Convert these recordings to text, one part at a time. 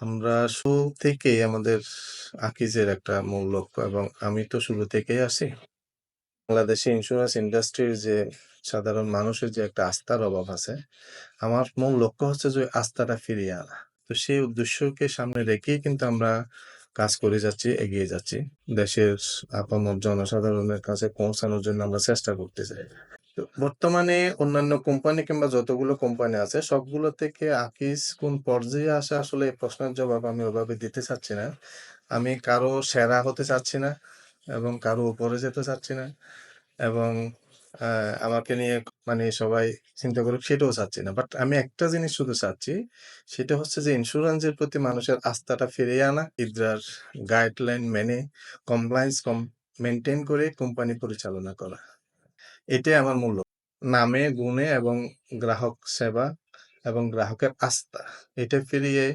আমরা শুরু থেকেই আমাদের আকিজের একটা মূল লক্ষ্য এবং আমি তো শুরু থেকেই আছি। বাংলাদেশে ইন্স্যুরেন্স ইন্ডাস্ট্রির যে সাধারণ মানুষের যে একটা আস্থার অভাব আছে, আমার মূল লক্ষ্য হচ্ছে যে আস্থাটা ফিরিয়ে আনা। তো সেই উদ্দেশ্যকে সামনে রেখেই কিন্তু আমরা কাজ করে যাচ্ছি, এগিয়ে যাচ্ছি। দেশের আপামর জনসাধারণের কাছে পৌঁছানোর জন্য আমরা চেষ্টা করতেছি। তো বর্তমানে অন্যান্য কোম্পানি কিংবা যতগুলো কোম্পানি আছে সবগুলো থেকে আকিজ কোন পর্যায়ে আসে আসলে এই প্রশ্নের জবাব আমি ওভাবে দিতে চাচ্ছি না। আমি কারও সেরা হতে চাচ্ছি না এবং কারও উপরে যেতে চাচ্ছি না এবং আমাকে নিয়ে মানে সবাই চিন্তা করুক সেটাও চাচ্ছি না। বাট আমি একটা জিনিস শুধু চাচ্ছি, সেটা হচ্ছে যে ইন্স্যুরেন্সের প্রতি মানুষের আস্থাটা ফিরিয়ে আনা, ইদ্রার গাইডলাইন মেনে কমপ্লায়েন্স কম মেনটেন করে কোম্পানি পরিচালনা করা। এটাই আমার মূল লক্ষ্য। নামে, গুণে এবং গ্রাহক সেবা এবং গ্রাহকের আস্থা এটা ফিরিয়ে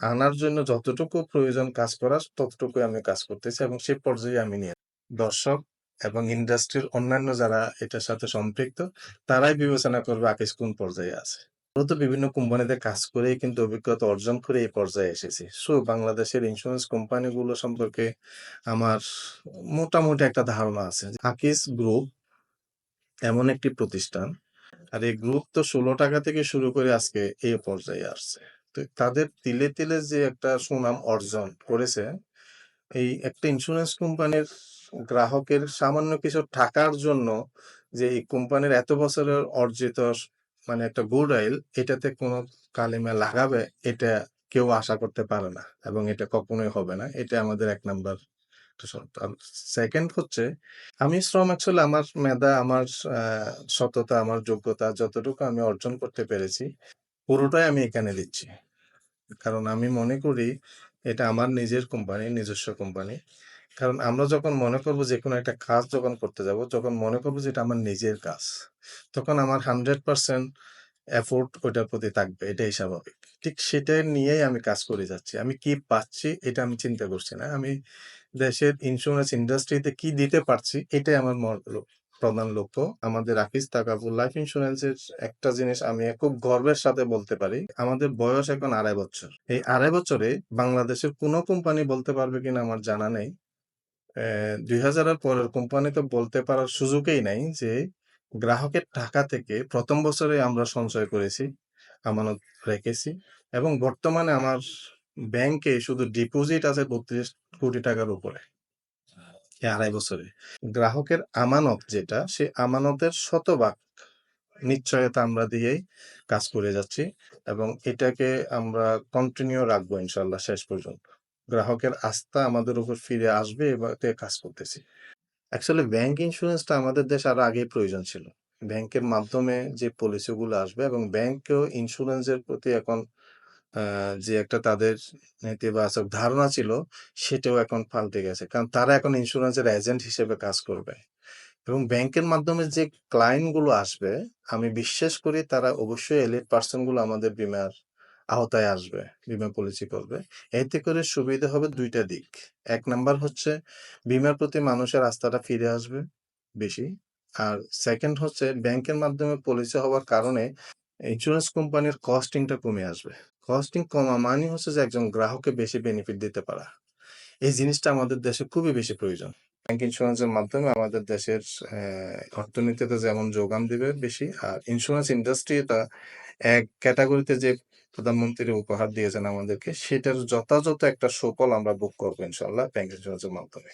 আনার জন্য যতটুকু প্রয়োজন কাজ করার ততটুকুই আমি কাজ করতেছি এবং সে পর্যায়ে আমি নিয়ে দর্শক এবং ইন্ডাস্ট্রির অন্যান্য যারা এটার সাথে সম্পৃক্ত তারাই বিবেচনা করবে আকিজ কোন পর্যায়ে আছে। মূলত বিভিন্ন কোম্পানিতে কাজ করেই কিন্তু অভিজ্ঞতা অর্জন করে এই পর্যায়ে এসেছি। সো বাংলাদেশের ইন্স্যুরেন্স কোম্পানিগুলো সম্পর্কে আমার মোটামুটি একটা ধারণা আছে। আকিজ গ্রুপ এমন একটি প্রতিষ্ঠান আর এই গ্রুপ তো ষোলো টাকা থেকে শুরু করে আজকে এই পর্যায়ে আসছে। তো তাদের তিলে, তিলে যে একটা সুনাম অর্জন করেছে, এই একটা ইন্স্যুরেন্স কোম্পানির গ্রাহকের সামান্য কিছু টাকার জন্য যে এই কোম্পানির এত বছরের অর্জিত মানে একটা গুডউইল এটাতে কোনো কালিমা লাগাবে এটা কেউ আশা করতে পারে না এবং এটা কখনোই হবে না। এটা আমাদের এক নাম্বার একটা শর্ত। 2nd হচ্ছে আমি শ্রম অ্যাকচুয়ালি আমার মেধা, আমার সততা, আমার যোগ্যতা যতটুকু আমি অর্জন করতে পেরেছি, পুরোটাই আমি এখানে দিচ্ছি। কারণ আমি মনে করি এটা আমার নিজের কোম্পানি, নিজস্ব কোম্পানি। কারণ আমরা যখন মনে করব যে কোনো একটা কাজ যখন করতে যাব, যখন মনে করব যে এটা আমার নিজের কাজ, তখন আমার 100% এফোর্ট ওইটার প্রতি থাকবে। এটাই স্বাভাবিক। ঠিক সেটা নিয়েই আমি কাজ করে যাচ্ছি। আমি কি পাচ্ছি এটা আমি চিন্তা করছি না। আমি দেশের ইন্স্যুরেন্স ইন্ডাস্ট্রিতে কি দিতে পারছি এটাই আমার প্রধান লক্ষ্য। আমাদের আকিজ তাকাবুল লাইফ ইন্স্যুরেন্সের একটা জিনিস আমি খুব গর্বের সাথে বলতে পারি। আমাদের বয়স এখন ২.৫ বছর। এই ২.৫ বছরে বাংলাদেশের কোনো কোম্পানি বলতে পারবে কিনা আমার জানা নেই। ২০০০ এর পরের কোম্পানি তো বলতে পারার সুযোগই নাই যে গ্রাহকের টাকা থেকে প্রথম বছরে আমরা সঞ্চয় করেছি, আমানত রেখেছি এবং বর্তমানে আমার ব্যাংকে শুধু ডিপোজিট আছে ৩২ কোটি টাকার উপরে। আড়াই বছরে। গ্রাহকের আমানত যেটা, সে আমানতের শতভাগ নিশ্চয়তা আমরা দিয়েই কাজ করে যাচ্ছি এবং এটাকে আমরা কন্টিনিউ রাখব ইনশাল্লাহ শেষ পর্যন্ত। গ্রাহকের আস্থা আমাদের উপর ফিরে আসবে এবাতে কাজ করতেছি। অ্যাকচুয়ালি ব্যাংক ইন্স্যুরেন্সটা আমাদের দেশ আরও আগেই প্রয়োজন ছিল। ব্যাংকের মাধ্যমে যে পলিসিগুলো আসবে এবং ব্যাংকেও ইন্স্যুরেন্সের প্রতি এখন যে একটা তাদের নেতিবাচক ধারণা ছিল, সেটাও এখন পাল্টে গেছে। কারণ তারা এখন ইন্স্যুরেন্সের এজেন্ট হিসেবে কাজ করবে। এবং ব্যাংকের মাধ্যমে যে ক্লায়েন্টগুলো আসবে, আমি বিশ্বাস করি তারা অবশ্যই এলিট পারসনগুলো আমাদের বীমার আওতায় আসবে, বিমা পলিসি করবে। এতে করে সুবিধা হবে দুইটা দিক। এক নাম্বার হচ্ছে বীমার প্রতি মানুষের আস্থাটা ফিরে আসবে বেশি। আর সেকেন্ড হচ্ছে ব্যাংকের মাধ্যমে পলিসি হওয়ার কারণে ইন্স্যুরেন্স কোম্পানির কস্টিংটা কমে আসবে। কস্টিং কমা মানে হচ্ছে যে একজন গ্রাহককে বেশি বেনিফিট দিতে পারা। এই জিনিসটা আমাদের দেশে খুবই বেশি প্রয়োজন। ব্যাংক ইন্স্যুরেন্সের মাধ্যমে আমাদের দেশের অর্থনীতিতে যেমন যোগান দিবে বেশি, আর ইন্স্যুরেন্স ইন্ডাস্ট্রিটা এক ক্যাটাগরিতে যে প্রধানমন্ত্রী উপহার দিয়েছেন আমাদেরকে, সেটার যথাযথ একটা সুফল আমরা ভোগ করব ইনশাল্লাহ ব্যাংকের ইন্স্যুরেন্সের মাধ্যমে।